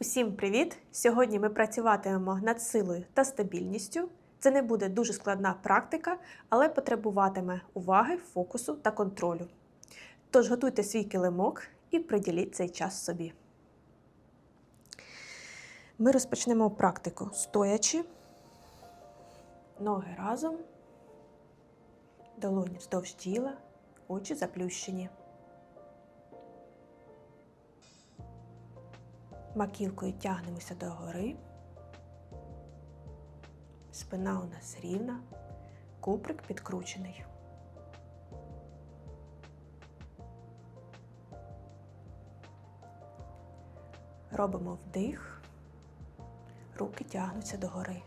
Усім привіт! Сьогодні ми працюватимемо над силою та стабільністю. Це не буде дуже складна практика, але потребуватиме уваги, фокусу та контролю. Тож готуйте свій килимок і приділіть цей час собі. Ми розпочнемо практику стоячи, ноги разом, долоні вздовж тіла, очі заплющені. Маківкою тягнемося догори. Спина у нас рівна, куприк підкручений. Робимо вдих, руки тягнуться догори.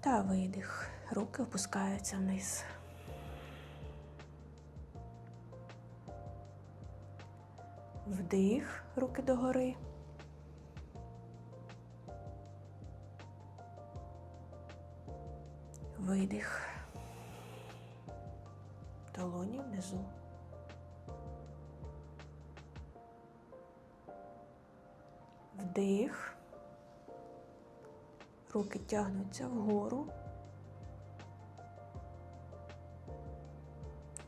Та видих, руки опускаються вниз. Вдих, руки догори. Видих. Долоні внизу. Вдих. Руки тягнуться вгору.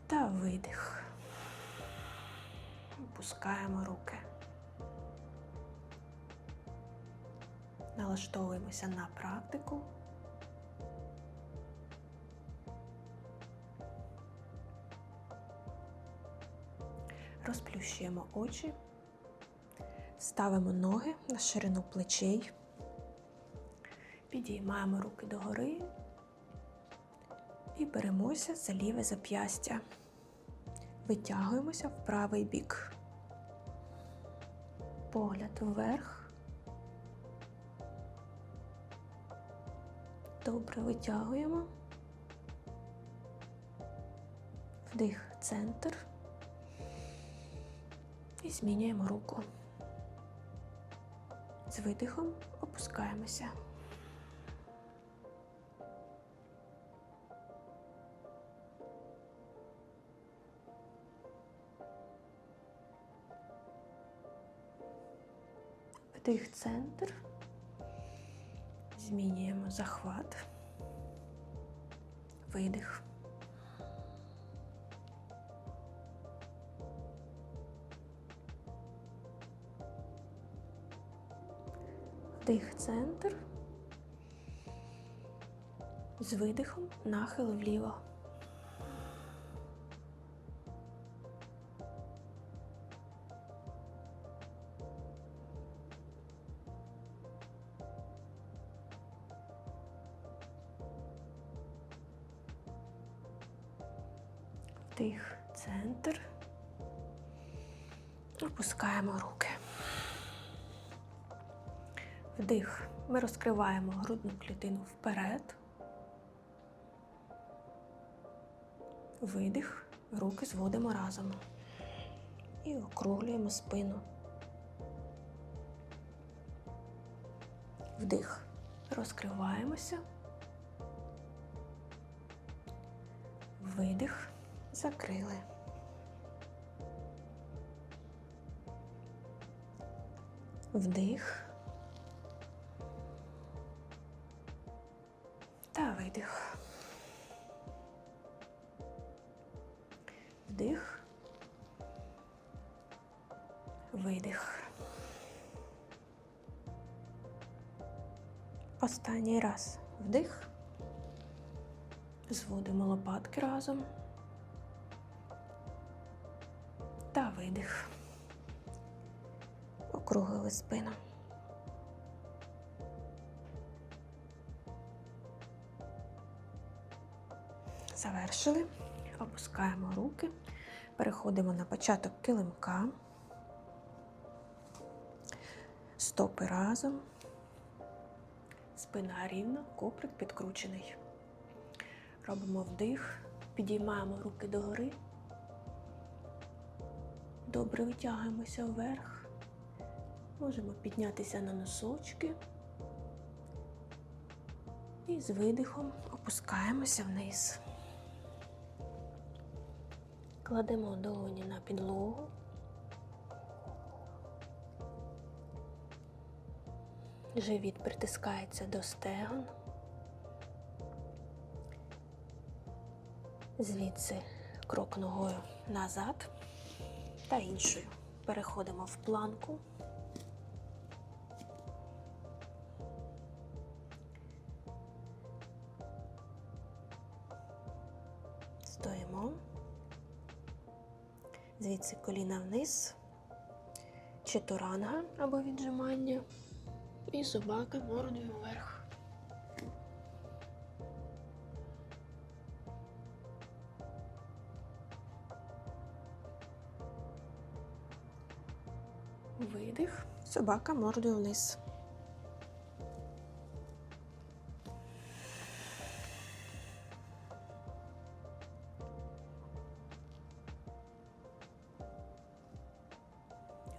Та видих. Опускаємо руки. Налаштовуємося на практику. Розплющуємо очі, ставимо ноги на ширину плечей, підіймаємо руки догори і беремося за ліве зап'ястя. Витягуємося в правий бік. Погляд вверх. Добре витягуємо. Вдих центр. І змінюємо руку. З видихом опускаємося. Вдих центр. Змінюємо захват. Видих. Вдих центр. З видихом нахил вліво. Ми розкриваємо грудну клітину вперед. Видих. Руки зводимо разом. І округлюємо спину. Вдих. Розкриваємося. Видих. Закрили. Вдих. Вдих. Зводимо лопатки разом. Та видих. Округлили спину. Завершили. Опускаємо руки. Переходимо на початок килимка. Стопи разом. Спина рівна, коприк підкручений. Робимо вдих, підіймаємо руки догори. Добре витягуємося вверх. Можемо піднятися на носочки. І з видихом опускаємося вниз. Кладемо долоні на підлогу. Живіт притискається до стегон. Звідси крок ногою назад та іншою. Переходимо в планку. Стоїмо. Звідси коліна вниз, читуранга або віджимання. І собака мордою вверх. Видих, собака мордою вниз.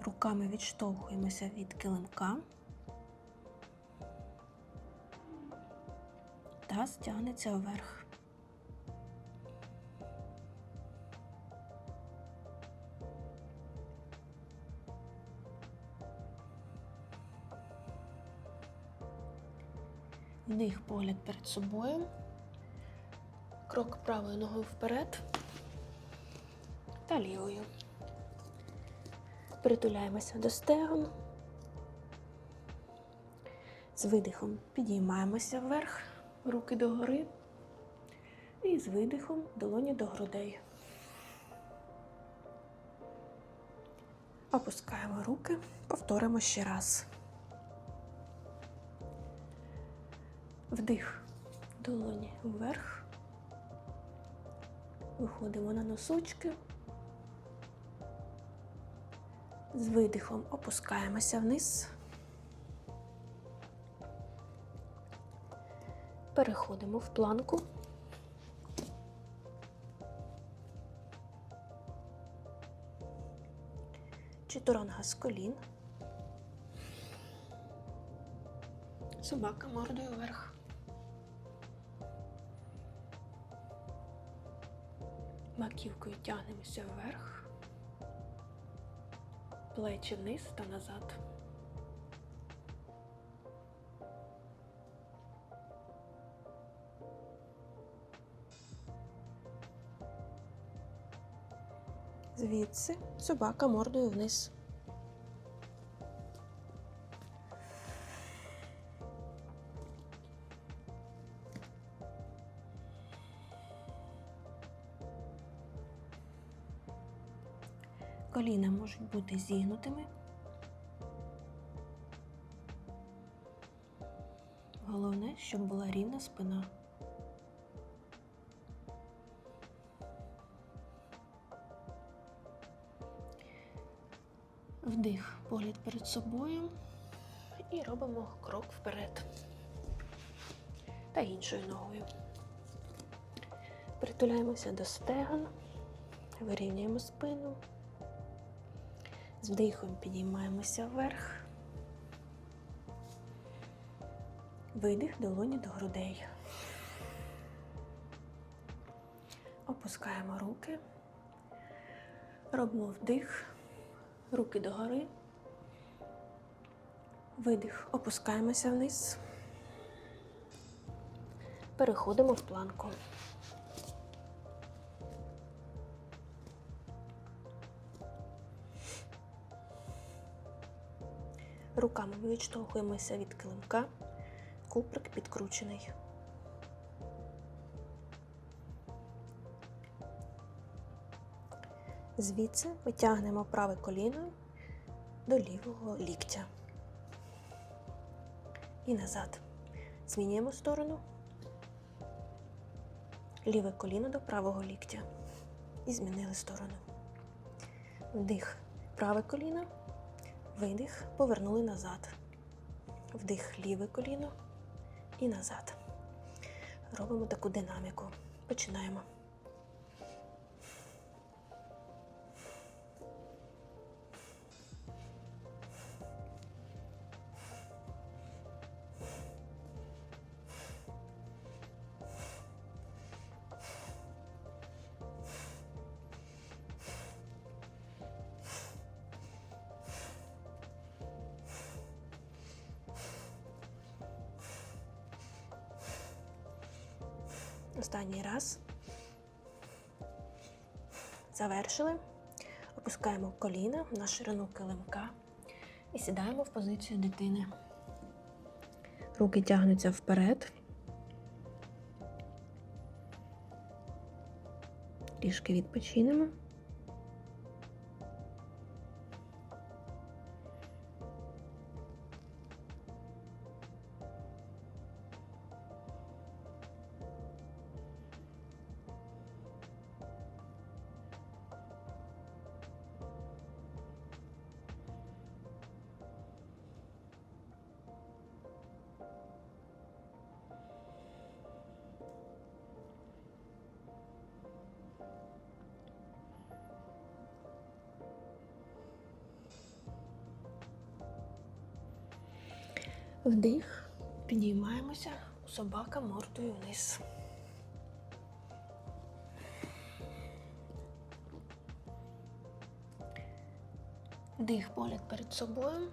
Руками відштовхуємося від килимка. Та стягнеться вверх. Вдих погляд перед собою. Крок правою ногою вперед та лівою. Притуляємося до стегон. З видихом підіймаємося вверх, руки догори. І з видихом долоні до грудей. Опускаємо руки, повторимо ще раз. Вдих, долоні вверх. Виходимо на носочки. З видихом опускаємося вниз. Переходимо в планку. Читуранга з колін. Собака мордою вверх. Маківкою тягнемося вверх, плечі вниз та назад. Звідси собака мордою вниз. Коліна можуть бути зігнутими. Головне, щоб була рівна спина. Погляд перед собою і робимо крок вперед та іншою ногою. Притуляємося до стегон, вирівнюємо спину. З вдихом підіймаємося вверх. Видих долоні до грудей. Опускаємо руки. Робимо вдих, руки догори. Видих, опускаємося вниз. Переходимо в планку. Руками відштовхуємося від килимка, куприк підкручений. Звідси витягнемо праве коліно до лівого ліктя. І назад. Змінюємо сторону. Ліве коліно до правого ліктя. І змінили сторону. Вдих, праве коліно. Видих, повернули назад. Вдих ліве коліно і назад. Робимо таку динаміку. Починаємо. Завершили. Опускаємо коліна на ширину килимка і сідаємо в позицію дитини. Руки тягнуться вперед. Трішки відпочинемо. Вдих. Підіймаємося. Собака мордою вниз. Вдих, погляд перед собою.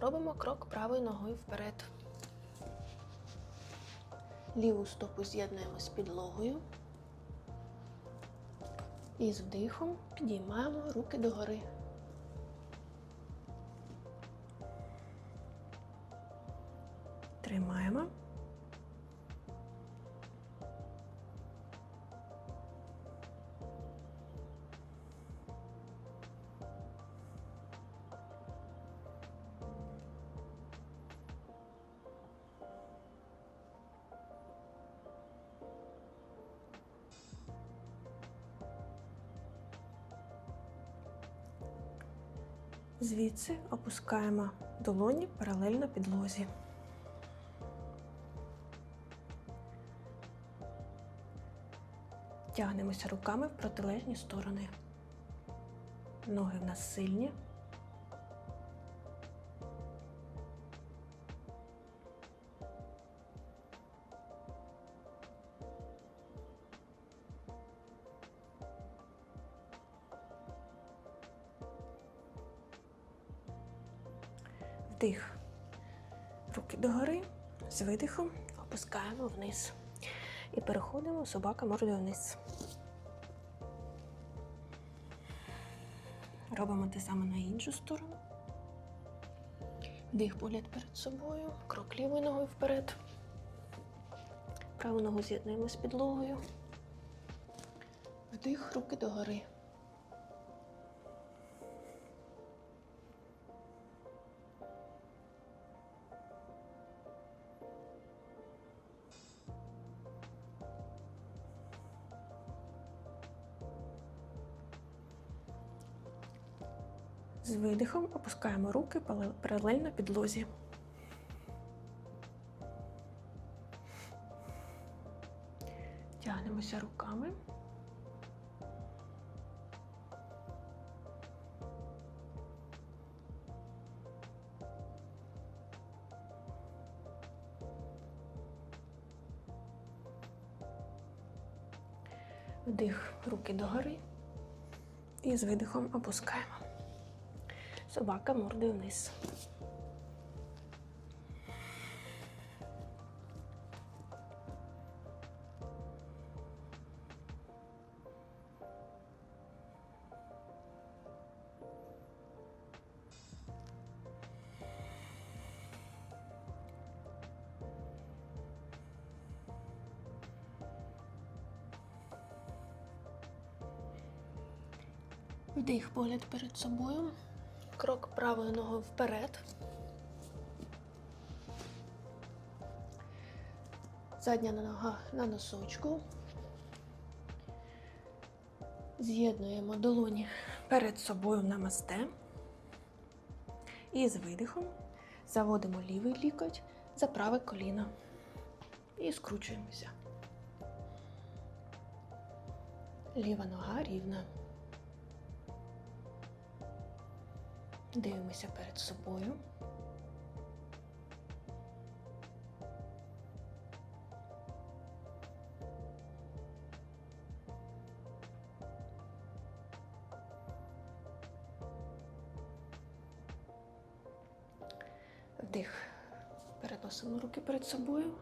Робимо крок правою ногою вперед. Ліву стопу з'єднуємо з підлогою. І з вдихом підіймаємо руки догори. Звідси опускаємо долоні паралельно підлозі. Тягнемося руками в протилежні сторони. Ноги в нас сильні. Вниз. І переходимо собака мордою вниз. Робимо те саме на іншу сторону. Вдих погляд перед собою, крок лівою ногою вперед. Праву ногу з'єднуємо з підлогою. Вдих, руки догори. Видихом опускаємо руки паралельно підлозі. Тягнемося руками. Вдих, руки догори. І з видихом опускаємо. Собака мордою вниз. Вдих погляд перед собою. Крок правою ногою вперед. Задня нога на носочку. З'єднуємо долоні перед собою на масте. І з видихом заводимо лівий лікоть за праве коліно. І скручуємося. Ліва нога рівна. Дивимося перед собою. Вдих. Переносимо руки перед собою,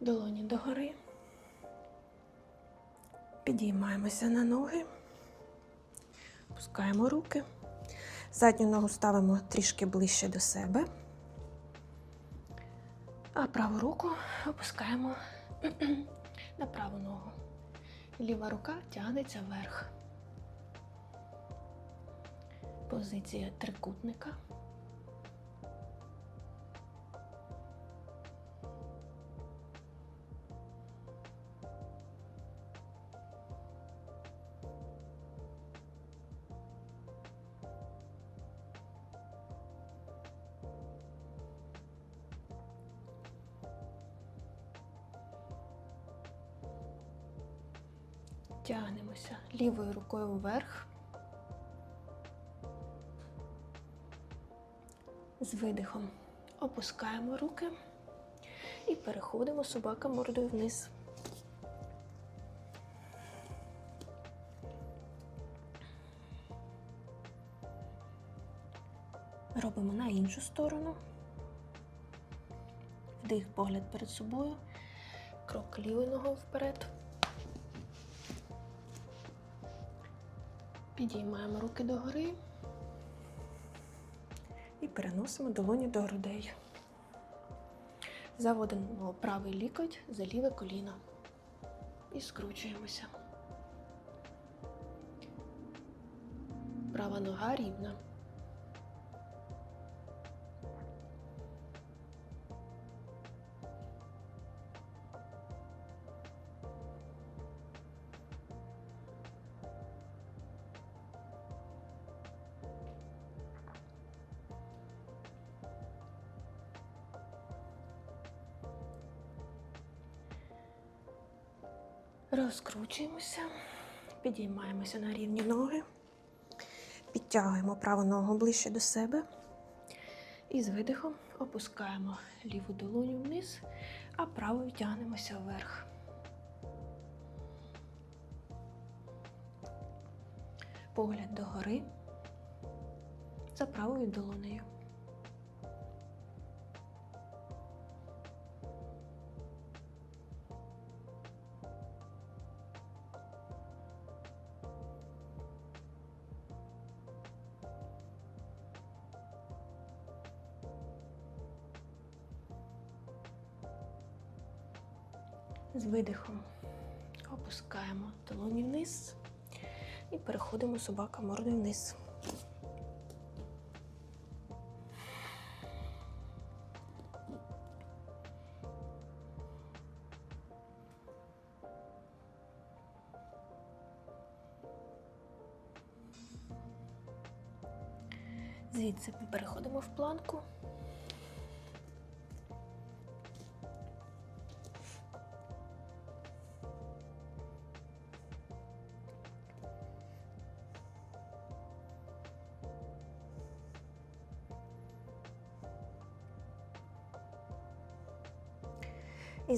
долоні догори. Підіймаємося на ноги, опускаємо руки. Задню ногу ставимо трішки ближче до себе. А праву руку опускаємо на праву ногу. Ліва рука тягнеться вверх. Позиція трикутника. Лівою рукою вверх. З видихом опускаємо руки і переходимо собака мордою вниз. Робимо на іншу сторону. Вдих, погляд перед собою. Крок лівою ногою вперед. Підіймаємо руки догори і переносимо долоні до грудей. Заводимо правий лікоть за ліве коліно і скручуємося. Права нога рівна. Розкручуємося, підіймаємося на рівні ноги, підтягуємо праву ногу ближче до себе і з видихом опускаємо ліву долоню вниз, а правою тягнемося вверх. Погляд догори за правою долонею. Видихом опускаємо долоні вниз і переходимо собака мордою вниз. Звідси переходимо в планку.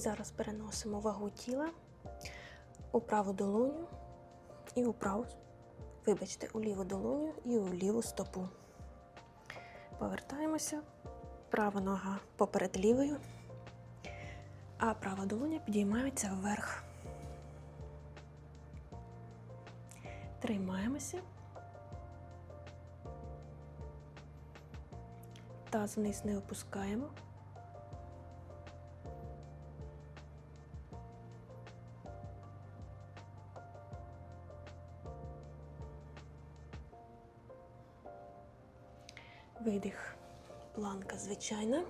Зараз переносимо вагу тіла у праву долоню і у праву, вибачте, у ліву долоню і у ліву стопу. Повертаємося. Права нога поперед лівою, а права долоня підіймається вверх. Тримаємося. Таз вниз не опускаємо. Видих, планка звичайна.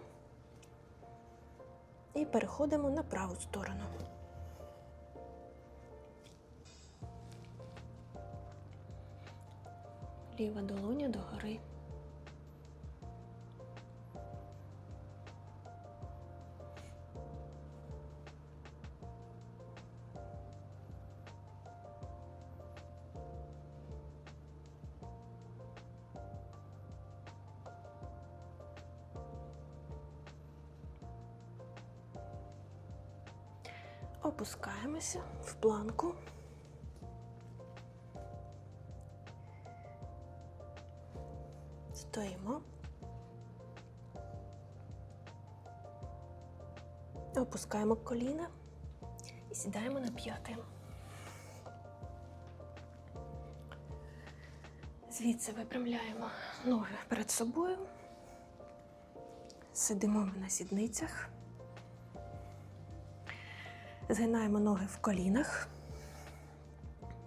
І переходимо на праву сторону. Ліва долоня догори. опускаємося в планку. Стоїмо. Опускаємо коліна і сідаємо на п'яти. Звідси випрямляємо ноги перед собою. Сидимо ми на сідницях. Згинаємо ноги в колінах.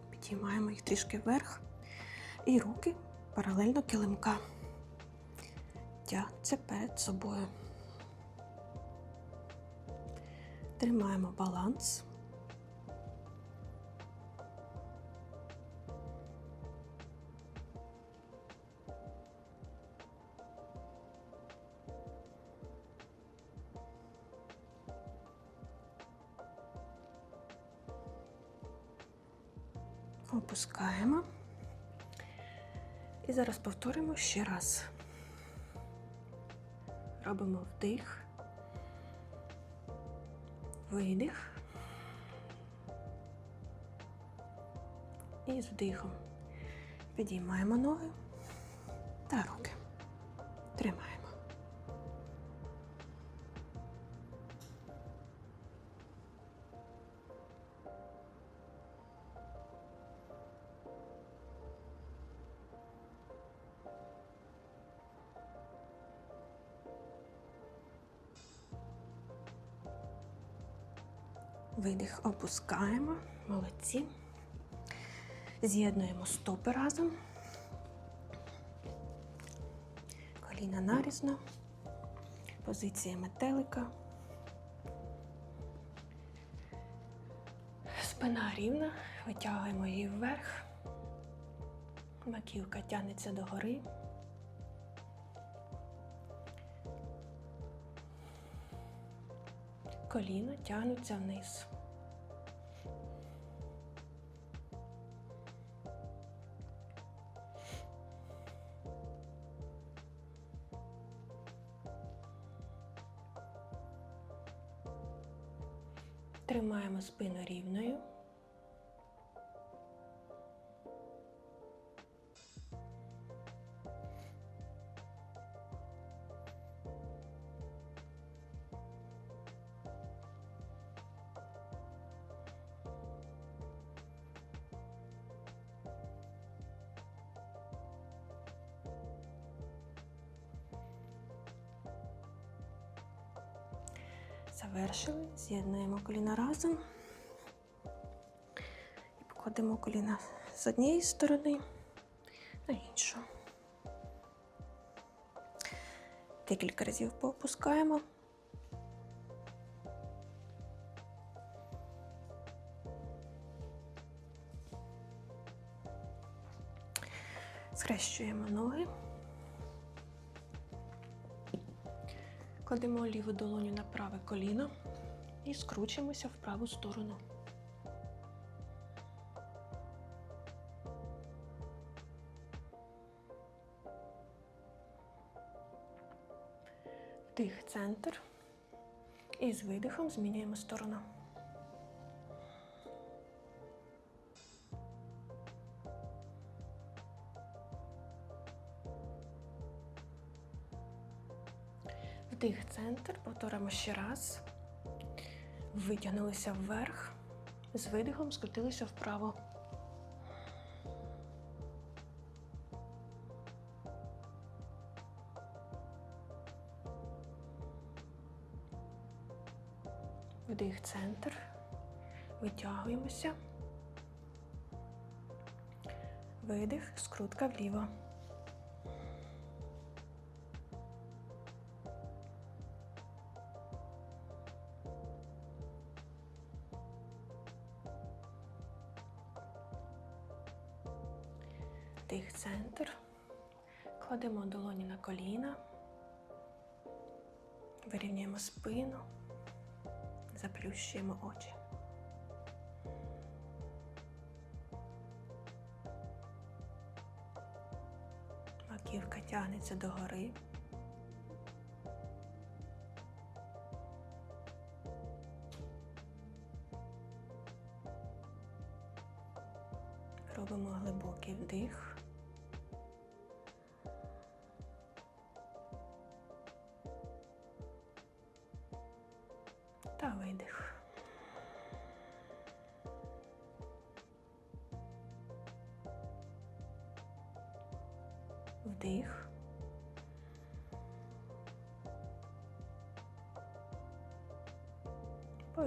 Підіймаємо їх трішки вверх. І руки паралельно килимка. Тягнуться перед собою. Тримаємо баланс. Опускаємо. І зараз повторимо ще раз. Робимо вдих, видих. І з вдихом підіймаємо ноги та руки. Тримаємо. Видих опускаємо. Молодці. З'єднуємо стопи разом. Коліна нарізно. Позиція метелика. Спина рівна. Витягуємо її вверх. Маківка тягнеться догори. Коліна тягнуться вниз. Тримаємо спину рівною. З'єднуємо коліна разом і покладемо коліна з однієї сторони на іншу. Декілька разів поопускаємо. Схрещуємо ноги. Кладемо ліву долоню на праве коліно і скручуємося в праву сторону. Вдих центр. І з видихом змінюємо сторону. Вдих центр, повторимо ще раз. Витягнулися вверх, з видихом скрутилися вправо. Вдих центр, витягуємося. Видих, скрутка вліво. Вирівнюємо спину. Заплющуємо очі. Маківка тягнеться догори. Робимо глибокий вдих.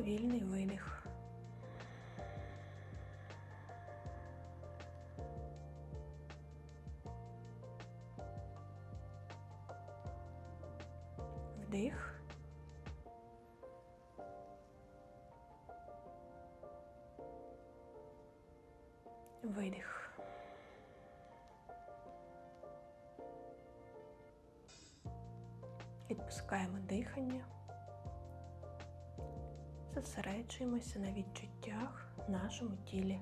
Повільний видих. Вдих. Видих. Відпускаємо дихання. Зосереджуємося на відчуттях в нашому тілі.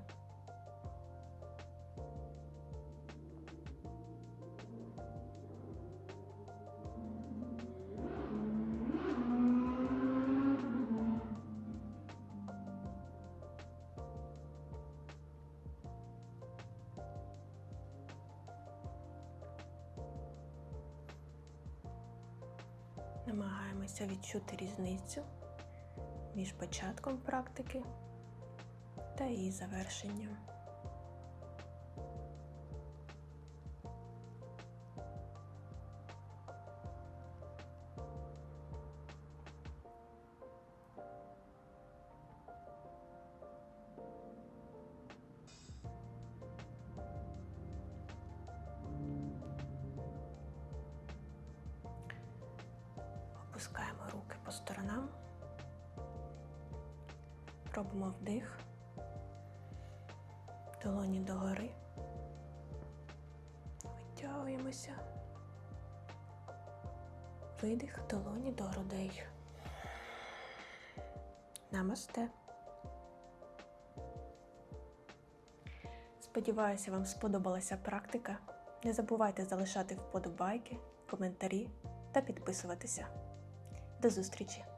Намагаємося відчути різницю між початком практики та її завершенням. Опускаємо руки по сторонам. Робимо вдих, долоні догори, витягуємося, видих долоні до грудей. Намасте. Сподіваюся, вам сподобалася практика. Не забувайте залишати вподобайки, коментарі та підписуватися. До зустрічі!